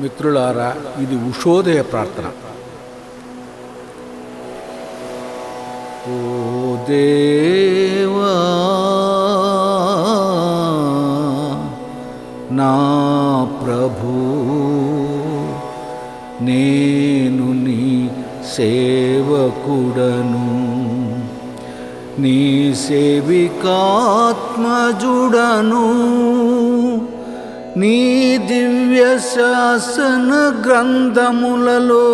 మిత్రులారా ఇది ఉషోదయ ప్రార్థన. ఓ దేవా నా ప్రభు నేను నీ సేవకుడను. నీ సేవికాత్మజుడను. నీ దివ్య శాసన గ్రంథములలో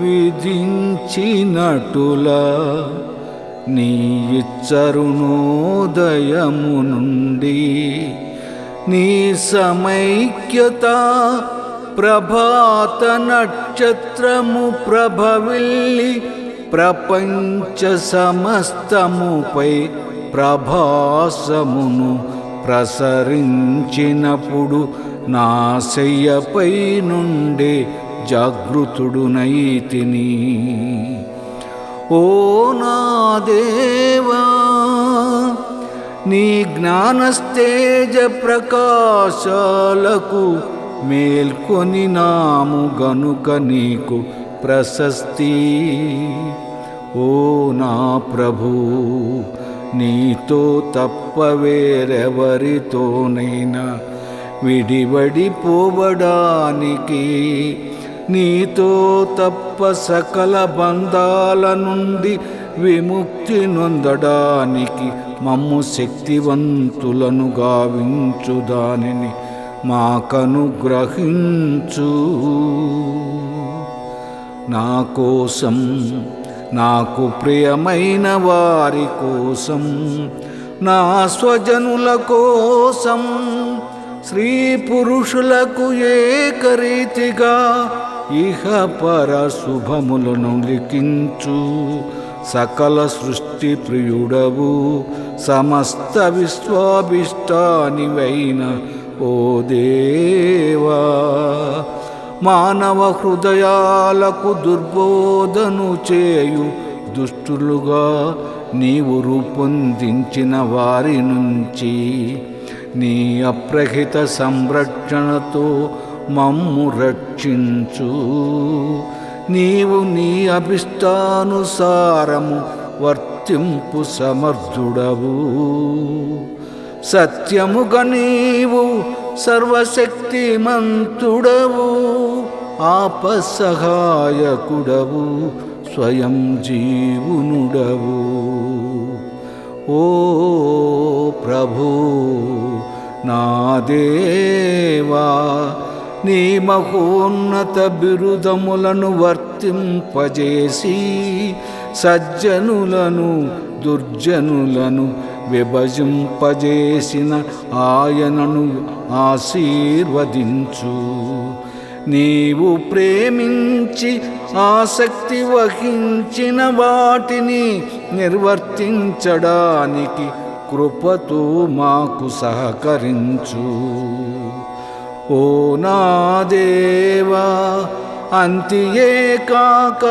విధించినటుల నీ ఇచ్చరుణోదయము నుండి నీ సమైక్యత ప్రభాత నక్షత్రము ప్రభవిల్లి ప్రపంచ సమస్తముపై ప్రభాసమును ప్రసరించినప్పుడు నా శయ్యపై నుండే జాగృతుడునైతిని ఓ నా దేవా నీ జ్ఞానస్తేజ ప్రకాశాలకు మేల్కొని నాము గనుక నీకు ప్రశస్తి. ఓ నా ప్రభూ నీతో తప్ప వేరెవరితోనైనా విడివడిపోవడానికి నీతో తప్ప సకల బంధాల నుండి విముక్తి నొందడానికి మమ్ము శక్తివంతులను గావించు దానిని మాకనుగ్రహించు నా కోసం నాకు ప్రియమైన వారి కోసం నా స్వజనుల కోసం స్త్రీ పురుషులకు ఏకరీతిగా ఇహ పర శుభములను లిఖించు. సకల సృష్టి ప్రియుడవు సమస్త విశ్వాభిష్టానివైన ఓ దేవా. మానవ హృదయాలకు దుర్బోధను చేయు దుష్టులుగా నీవు రూపొందించిన వారి నుంచి. నీ అప్రహిత సంరక్షణతో మమ్ము రక్షించు. నీవు నీ అభిష్టానుసారము వర్తింపు సమర్థుడవు. సత్యముగ నీవు సర్వశక్తిమంతుడవు. ఆపసహాయకుడవు స్వయం జీవునుడవు. ఓ ప్రభు నా దేవా నీ మహోన్నత బిరుదములను వర్తింపజేసి సజ్జనులను దుర్జనులను విభజింపజేసిన ఆయనను ఆశీర్వదించు. నీవు ప్రేమించి ఆసక్తి వహించిన వాటిని నిర్వర్తించడానికి కృపతో మాకు సహకరించు. ఓ నా దేవా అంతియే కాక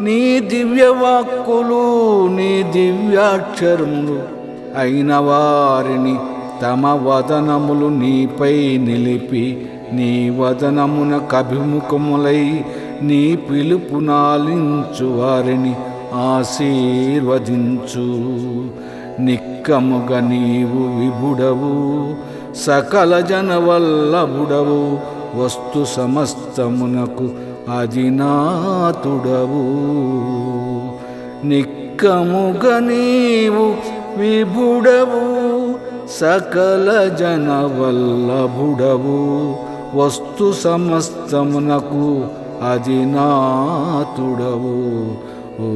నీ దివ్యవాక్కులు నీ దివ్యాక్షరములు అయిన వారిని తమ వదనములు నీపై నిలిపి నీ వదనమున కభిముఖములై నీ పిలుపు నాలించు వారిని ఆశీర్వదించు. నిక్కముగ నీవు విభుడవు సకల జన వల్లభుడవు వస్తు సమస్తమునకు అధినాతుడవు. నిక్కముగ నీవు విభుడవు. సకల జన వల్లభుడవు వస్తు సమస్తమునకు అధినాతుడవు. ఓ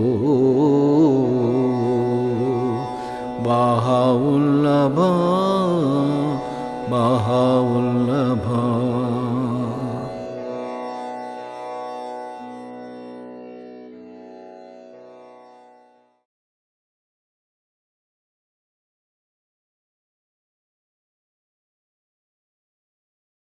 బాహావుల్లభా బాహావుల్లభా